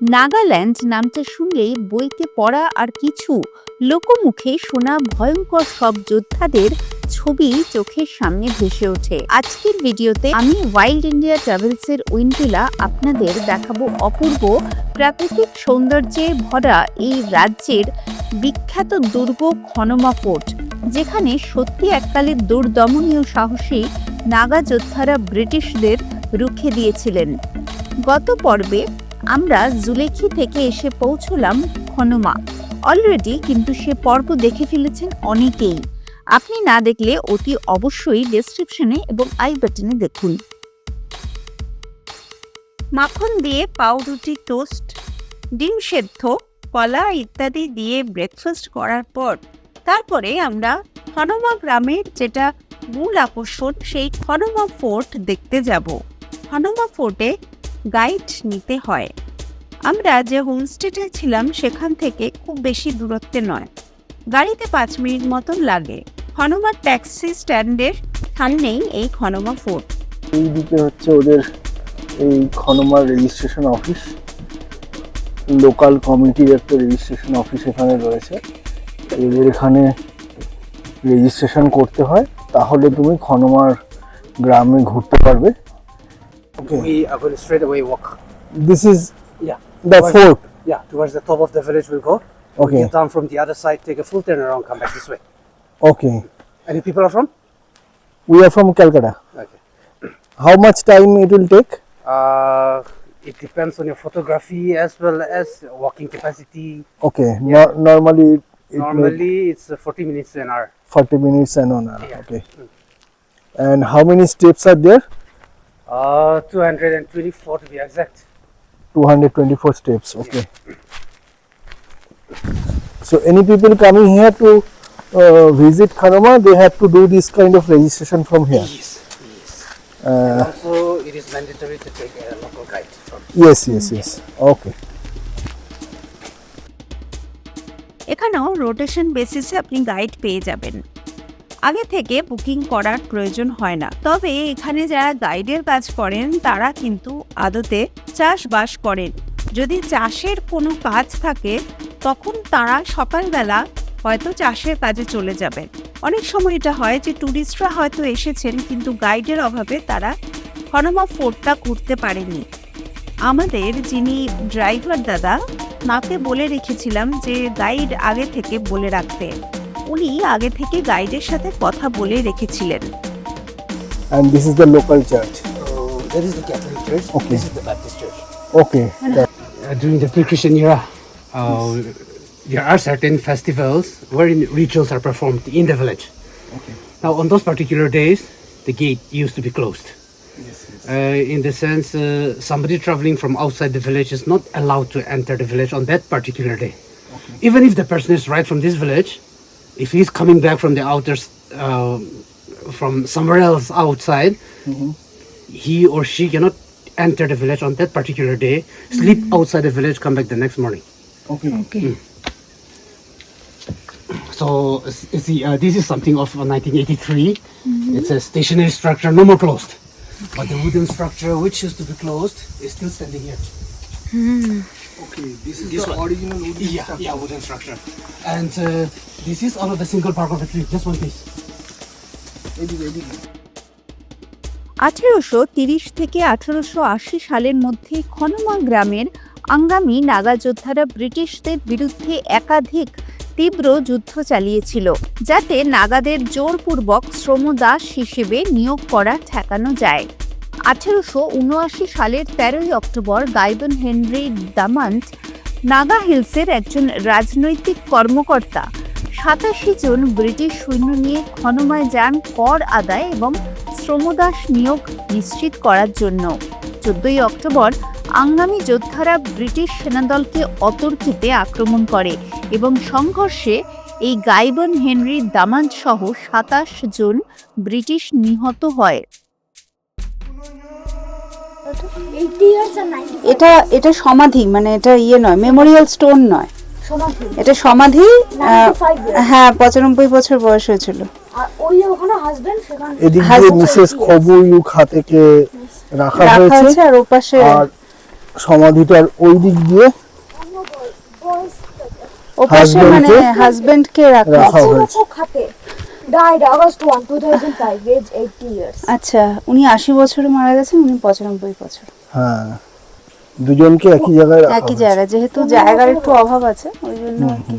নাগাল্যান্ড নামটা শুনলেই বইতে পড়া আর কিছু লোকমুখে শোনা ভয়ঙ্কর সব যোদ্ধাদের ছবি চোখের সামনে ভেসে ওঠে। আজকের ভিডিওতে আমি ওয়াইল্ড ইন্ডিয়া ট্রাভেলসের উইন্ডিলা আপনাদের দেখাবো অপূর্ব প্রাকৃতিক সৌন্দর্যে ভরা এই রাজ্যের বিখ্যাত দুর্গ খনমা ফোর্ট, যেখানে সত্যি এককালে দুর্দমনীয় সাহসী নাগা যোদ্ধারা ব্রিটিশদের রুখে দিয়েছিলেন। গত পর্বে আমরা জুলেখি থেকে এসে পৌঁছলাম খনমা। অলরেডি কিন্তু সে পর্ব দেখে ফেলেছেন অনেকেই। আপনি না দেখলে অতি অবশ্যই ডেসক্রিপশনে এবং আই বাটনে দেখুন। মাখন দিয়ে পাউরুটি টোস্ট ডিম সেদ্ধ, কলা ইত্যাদি দিয়ে ব্রেকফাস্ট করার পর তারপরে আমরা হনুমা গ্রামের যেটা মূল আকর্ষণ, সেই হনুমা ফোর্ট দেখতে যাব। হনুমা ফোর্টে গাইড নিতে হয়। আমরা যে হোমস্টেতে ছিলাম সেখান থেকে খুব বেশি দূরত্বে নয়। গাড়িতে পাঁচ মিনিট মতন লাগে। হনুমা ট্যাক্সি স্ট্যান্ডের সামনেই এই হনুমা ফোর্ট। এই দিকে হচ্ছে ওদের এই খনমার রেজিস্ট্রেশন অফিস। লোকাল কমিটির একটা রেজিস্ট্রেশন অফিস এখানে রয়েছে। এদের এখানে রেজিস্ট্রেশন করতে হয়। তাহলে তুমি খনমার গ্রামে ঘুরতে পারবে। Okay. We are going to straight away walk. This is yeah the towards, fort. Yeah, towards the top of the village we'll go. Okay. We get down from the other side, take a full turn around, come back this way. Okay. Any people are from? We are from Calcutta. Okay. How much time it will take? Uh, it depends on your photography as well as walking capacity. Okay. Yeah. No, normally. It normally may... it's uh, 40 minutes to an hour. 40 minutes and an hour. Yeah. Okay. Mm. And how many steps are there? Uh, 224 to be exact. 224 steps. Okay. So any people coming here to uh, visit Kharama, they have to do this kind of registration from here. Yes, yes. Uh, Also, it is mandatory to take a local guide from. yes, yes, yes. Okay. এখানেও rotation বেসিসে আপনি guide পেয়ে যাবেন আগে থেকে booking করার প্রয়োজন হয় না। তবে এখানে যারা গাইডের কাজ করেন, তারা কিন্তু আদতে চাষবাস করেন। যদি চাষের কোনো কাজ থাকে, তখন তারা সকালবেলা হয়তো চাষের কাজে চলে যাবেন। অনেক সময় এটা হয় যে ট্যুরিস্টরা হয়তো এসেছেন, কিন্তু গাইডের অভাবে তারা হনুমা ফোর্টটা ঘুরতে পারেনি আমাদের যিনি ড্রাইভার দাদা মাকে বলে রেখেছিলাম যে গাইড আগে থেকে বলে রাখতে। উনি আগে থেকে গাইডের সাথে কথা বলে রেখেছিলেন And this is the local church. So, that is the Catholic Church. Okay. This is the Baptist Church. Okay. That- Uh, during the pre-Christian era, uh, there are certain festivals wherein rituals are performed in the village. Now, on those particular days, the gate used to be closed. Uh, in the sense, uh, somebody traveling from outside the village is not allowed to enter the village on that particular day. Even if the person is right from this village, if he's coming back from the outer, uh, from somewhere else outside, he or she cannot enter the village on that particular day, sleep outside the village, come back the next morning. okay. Okay. So, you see, uh, this is something of uh, 1983. It's a stationary structure, no more closed. But the wooden structure, which used to be closed, is still standing here. Okay. This is This the one. original wooden Yeah, structure. yeah, wooden structure. And uh, this is all of a single bark of a tree, just one piece. এদিকে, এদিকে। আঠেরোশো তিরিশ থেকে আঠেরোশো আশি সালের মধ্যে খনমা গ্রামের আঙ্গামি নাগা যোদ্ধারা ব্রিটিশদের বিরুদ্ধে একাধিক তীব্র যুদ্ধ চালিয়েছিল যাতে নাগাদের জোরপূর্বক শ্রমদাস হিসেবে নিয়োগ করা ঠেকানো যায় আঠেরোশো উনআশি সালের তেরোই October Guybon Henry Damant Naga হিলসের একজন রাজনৈতিক কর্মকর্তা। সাতাশি জন ব্রিটিশ সৈন্য নিয়ে খনমায় যান কর আদায় এবং শ্রমদাস নিয়োগ নিশ্চিত করার জন্য। চোদ্দই অক্টোবর আঙ্গামী যোদ্ধারা ব্রিটিশ সেনাদলকে অতর্কিতে আক্রমণ করে এবং সংঘর্ষে এই গাইবন হেনরি দামান্ট সহ সাতাশ জন ব্রিটিশ নিহত হয়। এটা এটা সমাধি মানে এটা ইয়ে নয় মেমোরিয়াল স্টোন নয়। এটা সমাধি আহ, 95 years। হ্যাঁ পঁচানব্বই বছর বয়স হয়েছিল। আর ওই যে হাজবেন্ড সেখানে এদিক মিসেস খবুইউ খাতেকে রাখা রাখা হয়েছে। হয়েছে আর ওপাশে আর সমাধিটার ওই দিক দিয়ে ওপাশে মানে কে হাজবেন্ড রাখা হয়েছে। Died August 1 2005 age 80 years. আচ্ছা উনি আশি বছরে মারা গেছেন উনি পঁচানব্বই বছর। হ্যাঁ। দুজনকে একই জায়গায় রাখা একই হয়েছে। জায়গায় যেহেতু জায়গার একটু অভাব আছে ওই জন্য আর কি।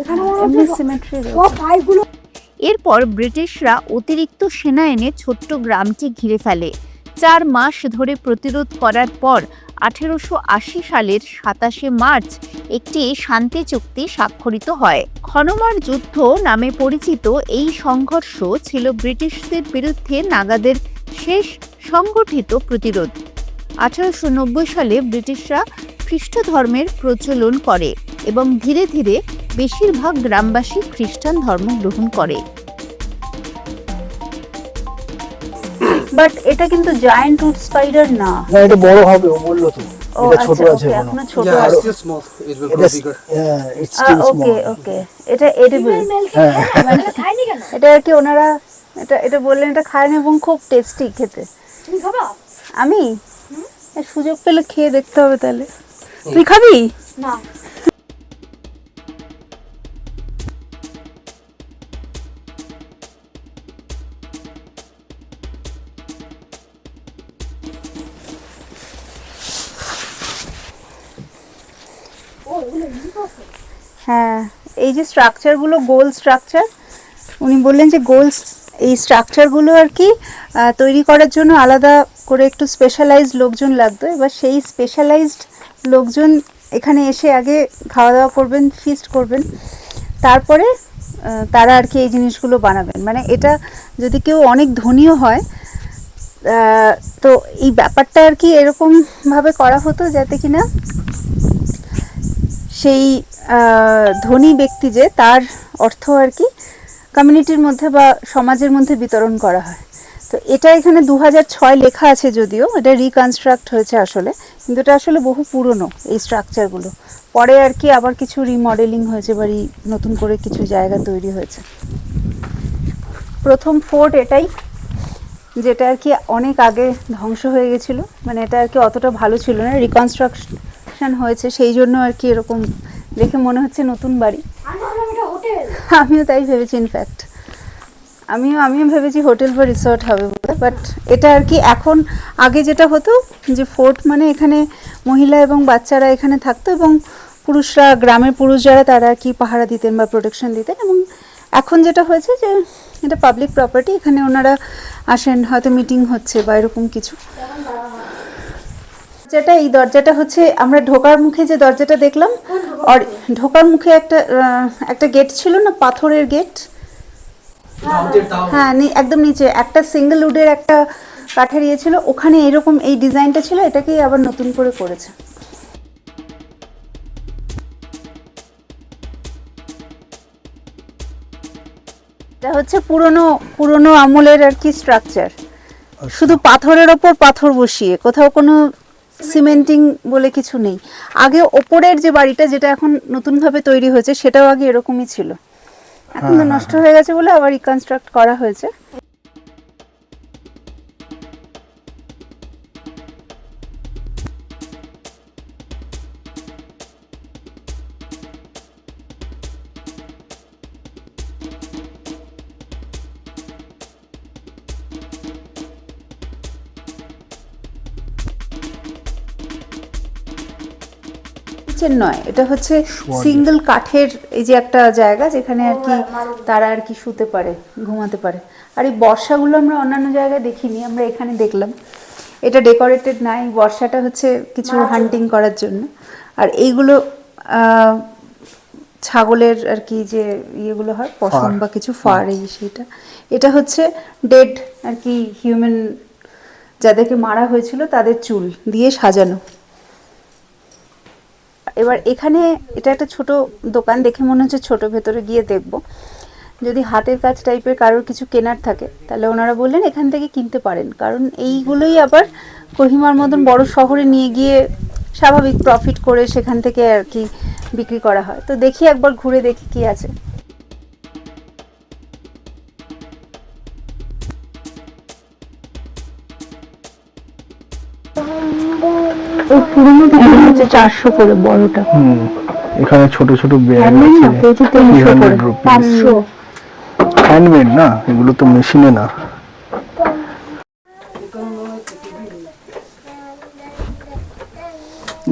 এখানে এমনি সিমেট্রি সব ভাইগুলো এরপর ব্রিটিশরা অতিরিক্ত সেনা এনে ছোট্ট গ্রামটি ঘিরে ফেলে। চার মাস ধরে প্রতিরোধ করার পর আঠেরোশো আশি সালের সাতাশে মার্চ একটি শান্তি চুক্তি স্বাক্ষরিত হয়। খনমার যুদ্ধ নামে পরিচিত এই সংঘর্ষ ছিল ব্রিটিশদের বিরুদ্ধে নাগাদের শেষ সংগঠিত প্রতিরোধ। আঠারোশো নব্বই সালে ব্রিটিশরা খ্রিস্ট ধর্মের প্রচলন করে এবং ধীরে ধীরে বেশিরভাগ গ্রামবাসী খ্রিস্টান ধর্ম গ্রহণ করে। বাট এটা কিন্তু জায়ান্ট রুট স্পাইডার না। না এটা বড় হবে ও বলল তো। এটা ছোট আচ্ছা আছে এখনও। ছোট আছে। এটা it's still okay small okay এটা এডিবল মেল হ্যাঁ। খাইনি কেন? এটা আর কি ওনারা এটা এটা বললেন এটা খায় না এবং খুব টেস্টি খেতে। তুমি খাবা? আমি? সুযোগ পেলে খেয়ে দেখতে হবে তাহলে। তুই খাবি? না। হ্যাঁ এই যে স্ট্রাকচারগুলো গোল স্ট্রাকচার উনি বললেন যে গোল এই স্ট্রাকচারগুলো আর কি তৈরি করার জন্য আলাদা করে একটু স্পেশালাইজড লোকজন লাগতো। এবার সেই স্পেশালাইজড লোকজন এখানে এসে আগে খাওয়া দাওয়া করবেন ফিস্ট করবেন। তারপরে তারা আর কি এই জিনিসগুলো বানাবেন। মানে এটা যদি কেউ অনেক ধনীও হয় তো এই ব্যাপারটা আর কি এরকমভাবে করা হতো যাতে কিনা সেই ধনী ব্যক্তি যে, তার অর্থ আর কি কমিউনিটির মধ্যে বা সমাজের মধ্যে বিতরণ করা হয়। তো এটা এখানে দু ছয় লেখা আছে যদিও, এটা রিকনস্ট্রাক্ট হয়েছে আসলে, কিন্তু এটা আসলে বহু পুরনো এই স্ট্রাকচারগুলো পরে আর কি আবার কিছু রিমডেলিং হয়েছে বা রি- নতুন করে কিছু জায়গা তৈরি হয়েছে। প্রথম ফোর্ট এটাই, যেটা আর কি অনেক আগে ধ্বংস হয়ে গেছিল মানে এটা আর কি অতটা ভালো ছিল না। রিকনস্ট্রাকশন হয়েছে সেই জন্য আর কি এরকম দেখে মনে হচ্ছে নতুন বাড়ি। আমিও তাই ভেবেছি ইনফ্যাক্ট আমিও আমিও ভেবেছি হোটেল বা রিসর্ট হবে বলে বাট এটা আর কি এখন আগে যেটা হতো যে ফোর্ট মানে এখানে মহিলা এবং বাচ্চারা এখানে থাকতো এবং পুরুষরা গ্রামের পুরুষ যারা তারা আর কি পাহারা দিতেন বা প্রোটেকশন দিতেন এবং এখন যেটা হয়েছে যে এটা পাবলিক প্রপার্টি এখানে ওনারা আসেন হয়তো মিটিং হচ্ছে বা এরকম কিছু। দরজাটা এই দরজাটা হচ্ছে আমরা ঢোকার মুখে যে দরজাটা দেখলাম আর ঢোকার মুখে? একটা আহ, একটা গেট ছিল না পাথরের গেট? হ্যাঁ একদম নিচে একটা সিঙ্গেল উডের একটা কাঠের ইয়ে ছিল ওখানে এরকম এই ডিজাইনটা ছিল এটাকেই আবার নতুন করে করেছে। এটা হচ্ছে পুরনো পুরনো আমলের আর কি স্ট্রাকচার শুধু পাথরের ওপর পাথর বসিয়ে কোথাও কোনো সিমেন্টিং বলে কিছু নেই। আগে ওপরের যে বাড়িটা যেটা এখন নতুনভাবে তৈরি হয়েছে সেটাও আগে এরকমই ছিল। এখন তো নষ্ট হয়ে। গেছে বলে আবার রিকনস্ট্রাক্ট করা হয়েছে। কিচেন নয় এটা হচ্ছে সিঙ্গেল কাঠের এই যে একটা জায়গা যেখানে আর কি তারা আর কি শুতে পারে ঘুমাতে পারে। আর এই বর্ষাগুলো আমরা অন্যান্য জায়গায় দেখিনি আমরা এখানে দেখলাম। এটা ডেকোরেটেড না এই বর্ষাটা হচ্ছে কিছু হান্টিং করার জন্য। আর এইগুলো আহ, ছাগলের আর কি যে ইয়েগুলো হয় পশম বা কিছু ফার এই সেটা। এটা হচ্ছে ডেড আর কি হিউম্যান যাদেরকে মারা হয়েছিল তাদের চুল দিয়ে সাজানো। এবার এখানে এটা একটা ছোট দোকান দেখে মনে হচ্ছে ছোট ভেতরে গিয়ে দেখব। যদি হাতের কাজ টাইপের কারোর কিছু কেনার থাকে, তাহলে ওনারা বললেন এখান থেকে কিনতে পারেন। কারণ এইগুলোই আবার কহিমার মতন বড় শহরে নিয়ে গিয়ে স্বাভাবিক প্রফিট করে সেখান থেকে আর কি বিক্রি করা হয়। তো দেখি একবার ঘুরে দেখি কি আছে। চারশো করে বড়টা। এখানে ছোট ছোট ব্যাগ না আছে। পেয়েছি তিনশো করে 300 rupees। পাঁচশো। হ্যান্ডমেড না এগুলো তো মেশিনে না।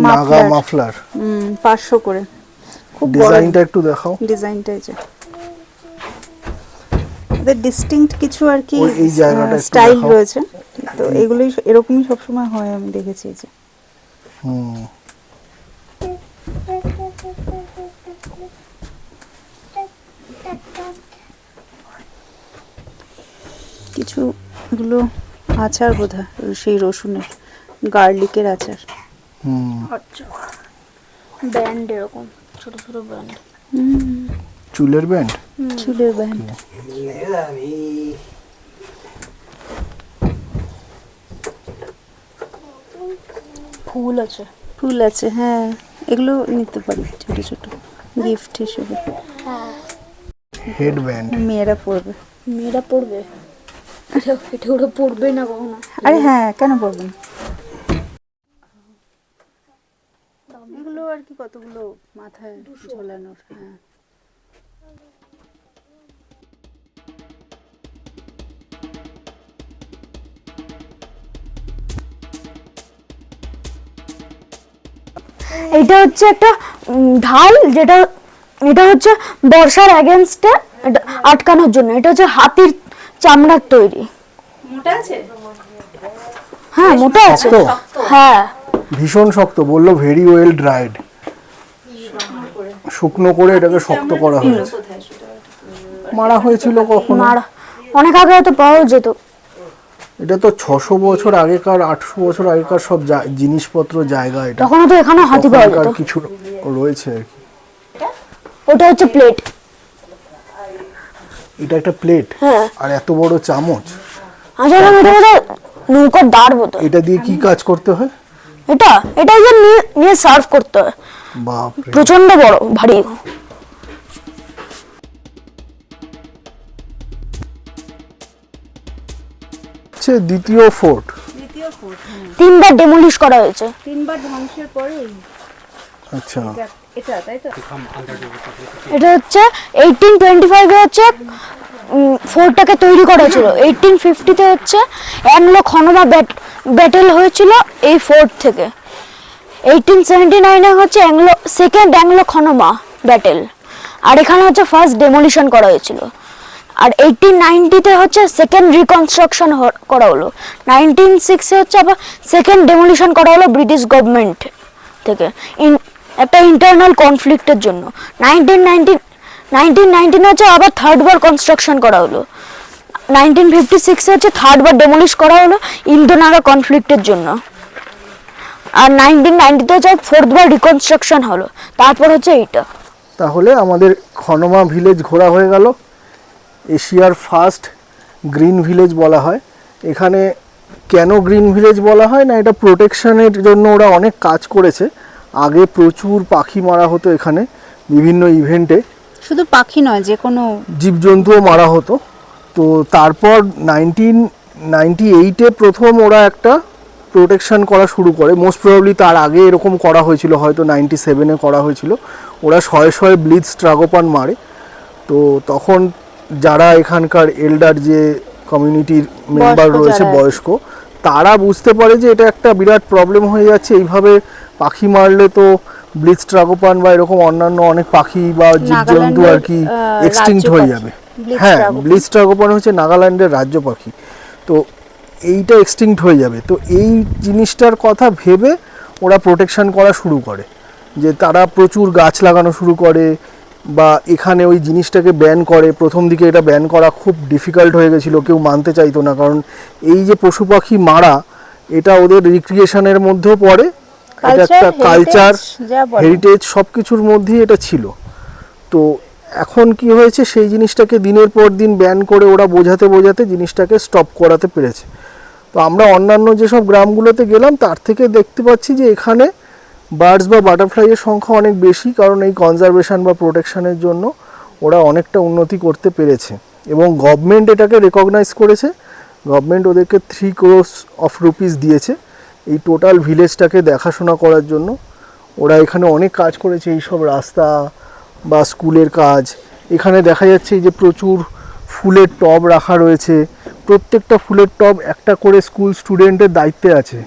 নাগা মাফলার। হুম পাঁচশো করে। খুব ডিজাইনটা একটু দেখাও। ডিজাইনটা এই যে। ওদের ডিস্টিংক্ট কিছু আর কি এই জায়গাটা স্টাইল রয়েছে। তো এগুলোই এরকমই সবসময় হয় আমি দেখেছি এই যে। হুম। কিছু এগুলো আচার বোধ সেই রসুনের গার্লিকের আচার। হুম। আচ্ছা। ব্যান্ড এরকম ছোট ছোট ব্যান্ড। চুলের ব্যান্ড? চুলের ব্যান্ড। ফুল আছে। ফুল আছে হ্যাঁ। এগুলো নিতে পারি ছোট ছোট গিফট হিসেবে। হেড ব্যান্ড মেয়েরা পরবে। মেয়েরা পড়বে পড়বে না কখনো? আরে হ্যাঁ কেন পরবে এগুলো আর কি কতগুলো মাথায় ঝোলানোর হ্যাঁ। এটা হচ্ছে একটা ঢাল যেটা এটা হচ্ছে বর্ষার অ্যাগেনস্টে আটকানোর জন্য। এটা হচ্ছে হাতির চামড়ার তৈরি। মোটা আছে? হ্যাঁ মোটা আছে। হ্যাঁ। ভীষণ শক্ত বলল ভেরি ওয়েল ড্রাইড শুকনো করে এটাকে শক্ত করা হয়েছে। মারা হয়েছিল কখন? মারা। অনেক আগে হয়তো পাওয়া যেত। এটা তো ছশো বছর আগেকার আটশো বছর আগেকার সব জিনিসপত্র জায়গা এটা। তখনও তো এখানে হাতি পাওয়া যেত। কিছু রয়েছে আর কি। ওটা হচ্ছে প্লেট এটা একটা প্লেট হ্যাঁ। আর এত বড় চামচ। আচ্ছা এটা বোধহয় নৌকার দাঁড় বোধ এটা দিয়ে কি কাজ করতে হয়? এটা এটা যে নিয়ে নিয়ে সার্ভ করতে হয়। বাপরে। প্রচণ্ড বড় ভারী। হচ্ছে দ্বিতীয় ফোর্ট দ্বিতীয় ফুট তিনবার ডেমোলিশ করা হয়েছে। তিনবার ধ্বংসের পরে আচ্ছা। এটা তাই তো? এটা হচ্ছে এইটিন টোয়েন্টি ফাইভে হচ্ছে ফোর্টটাকে তৈরি করা হয়েছিল। এইটিন ফিফটিতে হচ্ছে অ্যাংলো খনমা ব্যাটেল হয়েছিল এই ফোর্ট থেকে। এইটিন সেভেন্টি নাইনে হচ্ছে Anglo second Anglo Khonoma battle আর এখানে হচ্ছে ফার্স্ট ডেমোলিশন করা হয়েছিল। আর এইটিন নাইনটিতে হচ্ছে সেকেন্ড রিকনস্ট্রাকশন করা হলো। নাইনটিন সিক্সে হচ্ছে আবার সেকেন্ড ডেমোলিশন করা হলো ব্রিটিশ গভর্নমেন্ট থেকে। ইন একটা ইন্টারনাল কনফ্লিক্টের জন্য। নাইনটিন নাইনটিন নাইনটিন হচ্ছে আবার থার্ড বার কনস্ট্রাকশন করা হলো। নাইনটিন ফিফটি সিক্সে হচ্ছে থার্ড বার ডেমোলিশ করা হলো ইন্দো নাগা কনফ্লিক্টের জন্য। আর নাইনটিন নাইনটিতে হচ্ছে ফোর্থ বার রিকনস্ট্রাকশন হলো, তারপর হচ্ছে এইটা। তাহলে আমাদের খনমা ভিলেজ ঘোরা হয়ে গেল। এশিয়ার ফার্স্ট গ্রিন ভিলেজ বলা হয়। এখানে কেন গ্রিন ভিলেজ বলা হয় না? এটা প্রোটেকশনের জন্য ওরা অনেক কাজ করেছে। আগে প্রচুর পাখি মারা হতো এখানে বিভিন্ন ইভেন্টে। শুধু পাখি নয় যে কোনো জীবজন্তুও মারা হতো। তো তারপর নাইনটিন নাইনটি এইটে প্রথম ওরা একটা প্রোটেকশন করা শুরু করে। মোস্ট প্রবাবলি তার আগে এরকম করা হয়েছিল হয়তো নাইনটি সেভেনে করা হয়েছিল। ওরা শয়ে শয়ে ব্লিচ ট্রাগোপান মারে। তো তখন যারা এখানকার এল্ডার যে কমিউনিটির মেম্বার রয়েছে। বয়স্ক তারা বুঝতে পারে যে এটা একটা বিরাট প্রবলেম হয়ে যাচ্ছে। এইভাবে পাখি মারলে তো ব্লিচ ট্রাগোপান বা এরকম অন্যান্য অনেক পাখি বা জীবজন্তু আর কি এক্সটিংক্ট হয়ে যাবে। হ্যাঁ। ব্লিচ ট্রাগোপান হচ্ছে নাগাল্যান্ডের রাজ্য পাখি। তো এইটা এক্সটিংক্ট হয়ে যাবে। তো এই জিনিসটার কথা ভেবে ওরা প্রোটেকশন করা শুরু করে। যে তারা প্রচুর গাছ লাগানো শুরু করে বা এখানে ওই জিনিসটাকে ব্যান করে প্রথম দিকে এটা ব্যান করা খুব ডিফিকাল্ট হয়ে গেছিল কেউ মানতে চাইতো না। কারণ এই যে পশু পাখি মারা এটা ওদের রিক্রিয়েশনের মধ্যেও পড়ে এটা একটা কালচার। হেরিটেজ সব কিছুর মধ্যেই এটা ছিল। তো এখন কি হয়েছে সেই জিনিসটাকে দিনের পর দিন ব্যান করে ওরা বোঝাতে বোঝাতে জিনিসটাকে স্টপ করাতে পেরেছে। তো আমরা অন্যান্য যেসব গ্রামগুলোতে গেলাম তার থেকে দেখতে পাচ্ছি যে এখানে বার্ডস বা বাটারফ্লাইয়ের সংখ্যা অনেক বেশি, কারণ এই কনজারভেশন বা প্রোটেকশানের জন্য ওরা অনেকটা উন্নতি করতে পেরেছে। এবং গভর্নমেন্ট এটাকে রেকগনাইজ করেছে। গভর্নমেন্ট ওদেরকে থ্রি ক্রোস অফ রুপিস দিয়েছে। এই টোটাল ভিলেজটাকে দেখাশোনা করার জন্য। ওরা এখানে অনেক কাজ করেছে এই সব রাস্তা বা স্কুলের কাজ। এখানে দেখা যাচ্ছে এই যে প্রচুর ফুলের টব রাখা রয়েছে। প্রত্যেকটা ফুলের টব একটা করে স্কুল স্টুডেন্টের দায়িত্বে আছে।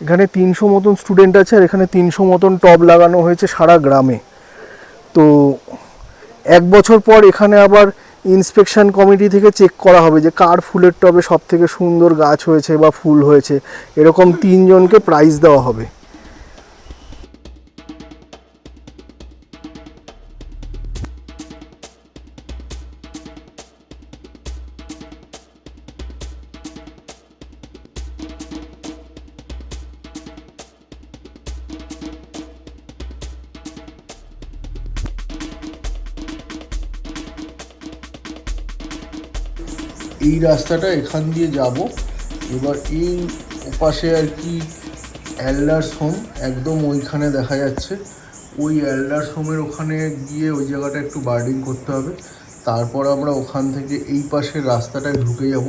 এখানে তিনশো মতন স্টুডেন্ট আছে আর এখানে তিনশো মতন টব লাগানো হয়েছে সারা গ্রামে। তো এক বছর পর এখানে আবার ইন্সপেকশন কমিটি থেকে চেক করা হবে যে কার ফুলের টবে সব থেকে সুন্দর গাছ হয়েছে বা ফুল হয়েছে। এরকম তিনজনকে প্রাইজ দেওয়া হবে। এই রাস্তাটা এখান দিয়ে যাব। এবার এই ওপাশে আর কি অ্যাল্ডার্স হোম একদম ওইখানে দেখা যাচ্ছে। ওই অ্যাল্ডার্স হোমের ওখানে গিয়ে ওই জায়গাটা একটু বার্ডিং করতে হবে। তারপর আমরা ওখান থেকে এই পাশের রাস্তাটায় ঢুকে যাব।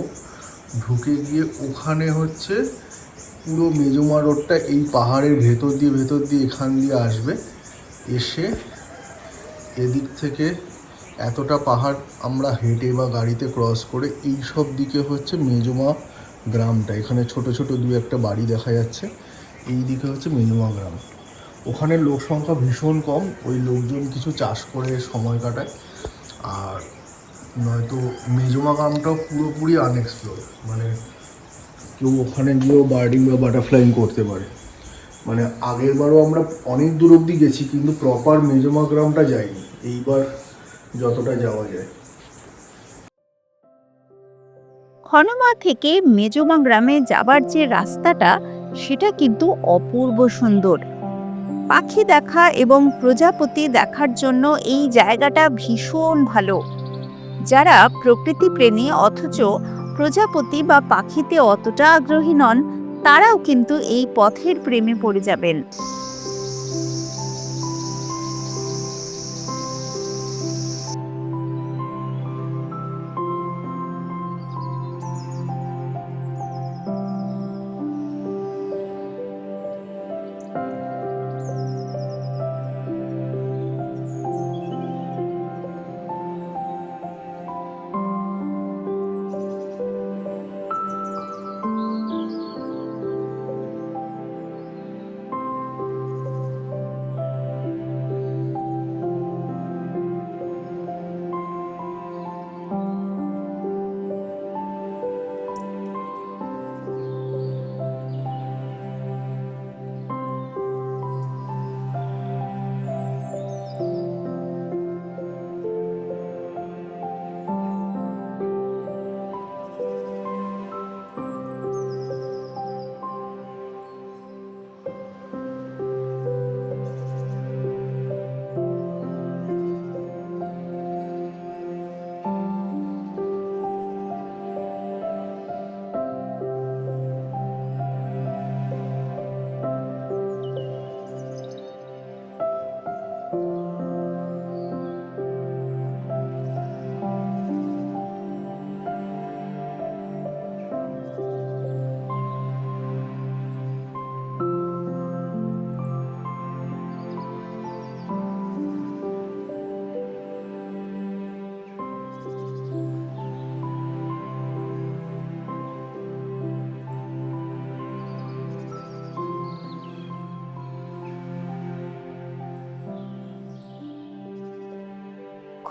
ঢুকে গিয়ে ওখানে হচ্ছে পুরো মেজমা রোডটা এই পাহাড়ের ভেতর দিয়ে ভেতর দিয়ে এখান দিয়ে আসবে। এসে এদিক থেকে এতটা পাহাড় আমরা হেঁটে বা গাড়িতে ক্রস করে এই সব দিকে হচ্ছে মেজমা গ্রামটা। এখানে ছোট ছোট দু একটা বাড়ি দেখা যাচ্ছে। এই দিকে হচ্ছে মেজমা গ্রাম। ওখানে লোক সংখ্যা ভীষণ কম, ওই লোকজন কিছু চাষ করে সময় কাটায়। আর নয়তো মেজমা গ্রামটাও পুরোপুরি আনএক্সপ্লোর মানে কেউ ওখানে গিয়েও বার্ডিং বা বাটারফ্লাইং করতে পারে। মানে আগের বারও আমরা অনেক দূর অব্দি গেছি, কিন্তু প্রপার মেজমা গ্রামটা যাইনি। এইবার যতটা যাওয়া যায়। খনমা থেকে মেজমা গ্রামে যাবার যে রাস্তাটা, সেটা কিন্তু অপূর্ব সুন্দর। পাখি দেখা এবং প্রজাপতি দেখার জন্য এই জায়গাটা ভীষণ ভালো। যারা প্রকৃতি প্রেমী অথচ প্রজাপতি বা পাখিতে অতটা আগ্রহী নন, তারাও কিন্তু এই পথের প্রেমে পড়ে যাবেন।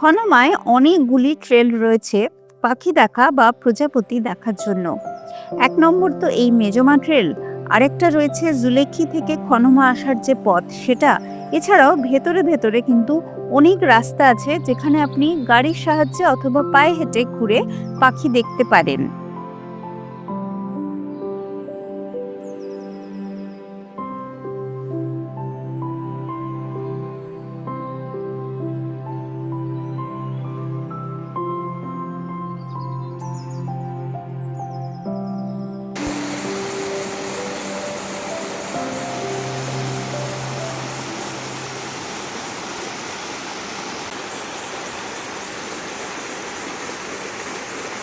খনমায় অনেকগুলি ট্রেল রয়েছে পাখি দেখা বা প্রজাপতি দেখার জন্য। এক নম্বর তো এই মেজমা ট্রেল, আরেকটা রয়েছে জুলেখি থেকে খনমা আসার যে পথ, সেটা এছাড়াও ভেতরে ভেতরে কিন্তু অনেক রাস্তা আছে যেখানে আপনি গাড়ির সাহায্যে অথবা পায়ে হেঁটে ঘুরে পাখি দেখতে পারেন।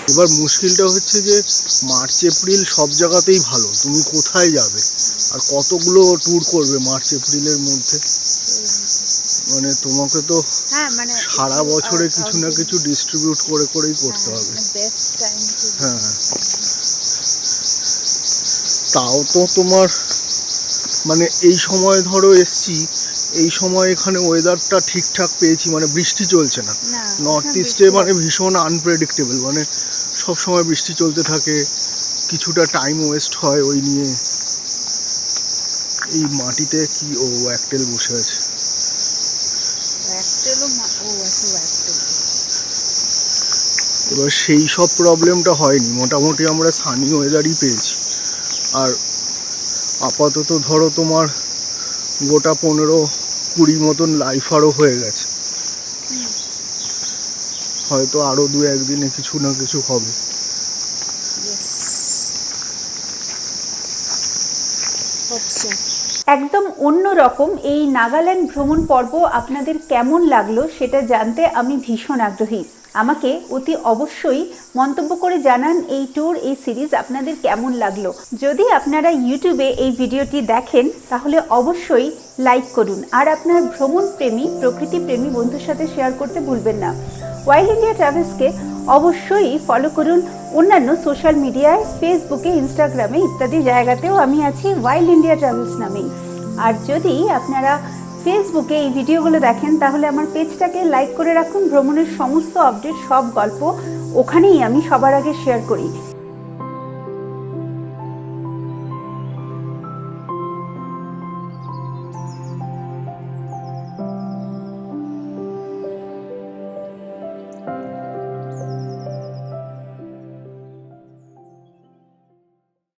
এবার মুশকিলটা হচ্ছে যে মার্চ এপ্রিল সব জায়গাতেই ভালো। তুমি কোথায় যাবে? আর কতগুলো ট্যুর করবে মার্চ এপ্রিলের মধ্যে? মানে তোমাকে তো হ্যাঁ মানে সারা বছরে কিছু না কিছু ডিস্ট্রিবিউট করে করেই করতে হবে। বেস্ট হ্যাঁ। তাও তো তোমার মানে এই সময় ধরো এসছি এই সময় এখানে ওয়েদারটা ঠিকঠাক পেয়েছি মানে বৃষ্টি চলছে না। নর্থ ইস্টে মানে ভীষণ আনপ্রেডিক্টেবল মানে সব সময় বৃষ্টি চলতে থাকে কিছুটা টাইম ওয়েস্ট হয় ওই নিয়ে। এই মাটিতে কি ও একটেল বসে আছে? এবার সেই সব প্রবলেমটা হয়নি। মোটামুটি আমরা সানি ওয়েদারই পেয়েছি। আর আপাতত ধরো তোমার গোটা পনেরো কুড়ি মতন লাইফ আরও হয়ে গেছে। হয়তো আরও দু একদিনে কিছু না কিছু হবে। একদম অন্য রকম এই নাগাল্যান্ড ভ্রমণ পর্ব আপনাদের কেমন লাগল সেটা জানতে আমি ভীষণ আগ্রহী। আমাকে অতি অবশ্যই মন্তব্য করে জানান এই ট্যুর এই সিরিজ আপনাদের কেমন লাগল। যদি আপনারা ইউটিউবে এই ভিডিওটি দেখেন, তাহলে অবশ্যই লাইক করুন। আর আপনার ভ্রমণ প্রেমী প্রকৃতি প্রেমী বন্ধুর সাথে শেয়ার করতে ভুলবেন না। ওয়াইল্ড ইন্ডিয়া ট্রাভেলসকে অবশ্যই ফলো করুন। অন্যান্য সোশ্যাল মিডিয়ায় ফেসবুকে ইনস্টাগ্রামে ইত্যাদি জায়গাতেও আমি আছি ওয়াইল্ড ইন্ডিয়া ট্রাভেলস নামেই আর যদি আপনারা ফেসবুকে এই ভিডিওগুলো দেখেন, তাহলে আমার পেজটাকে লাইক করে রাখুন। ভ্রমণের সমস্ত আপডেট সব গল্প ওখানেই আমি সবার আগে শেয়ার করি।